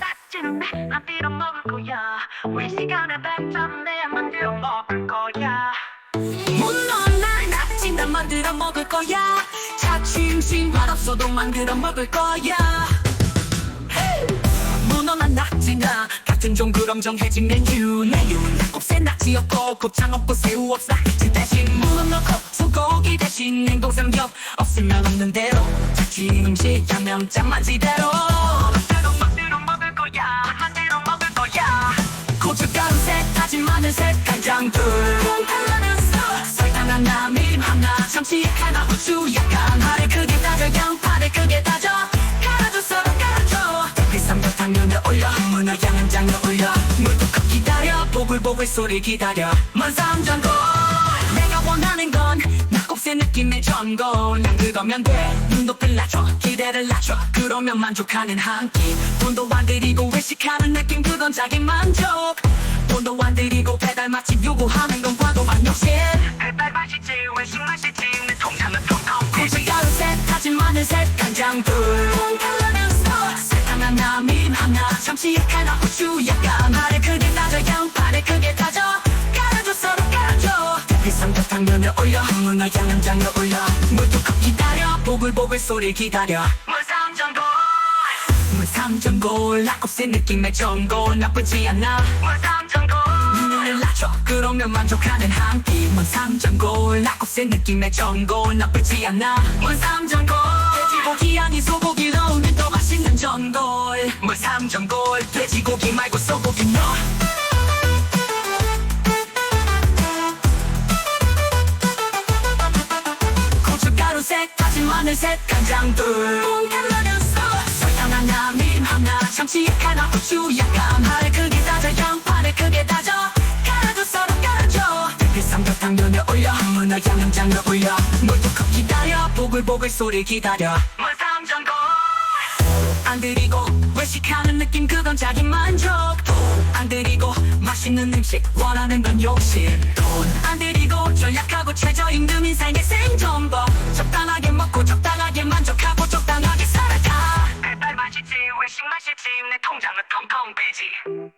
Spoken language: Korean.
싹지는 내 만들어 먹을 거야. 왜 시간에 내 만들어 먹을 거야. 문어는 낙지나 만들어 먹을 거야. 자취임신 맛없어도 만들어 먹을 거야. 문어나 낙지나 같은 종 그럼 정해진 메뉴. 메뉴 곱새 낙지 없고 곱창 없고 새우 없어. 낙지 대신 문어 넣고 소고기 대신 냉동 삼겹 없으면 없는 대로. 자취 음식 양념 만대로 만대로 보글보글 소리 기다려. 만삼전골 내가 원하는 건 낙곱새 느낌의 전골. 난 그거면 돼. 눈높이를 낮춰 기대를 낮춰. 그러면 만족하는 한끼. 돈도 안 들이고 외식하는 느낌. 그건 자기 만족. 돈도 안 들이고 배달 맛집 요구하는 건 과도한 욕심 배달 맛이지 외식 맛이지. 내 통장은 텅텅 고춧가루 셋 다진 마늘 셋 간장 둘. 설탕 하나 밀 하나. 참치 하나 후추 약간 파를 비삼각탕면에 올려. 문어 양장을 올려. 물도컵 기다려. 보글보글 소리 기다려. 물삼전골. 물삼전골. 낙곱새 느낌의 전골. 나쁘지 않아. 물삼전골. 눈을 낮춰. 그러면 만족하는 한끼 물삼전골. 낙곱새 느낌의 전골. 나쁘지 않아. 물삼전골. 돼지고기 아닌 소고기 넣으면 더 맛있는 전골. 물삼전골 마늘 셋 간장 둘 콩칼라는 설탕 하나 밀 하나 참치 하나 후추 약간. 파를 크게 다져 양파를 크게 다져. 갈아줘 썰어 갈아줘. 비삼각탕 면에 올려. 문어 양념장을 올려. 물도컵 기다려. 보글보글 소리 기다려. 물삼전골. 안 들이고 외식하는 느낌 그건 자기 만족. 돈안 들이고 맛있는 음식 원하는 건 욕심. 돈안 들이고 전략하고 최저임금 인생의 생존법. 적당하게 적당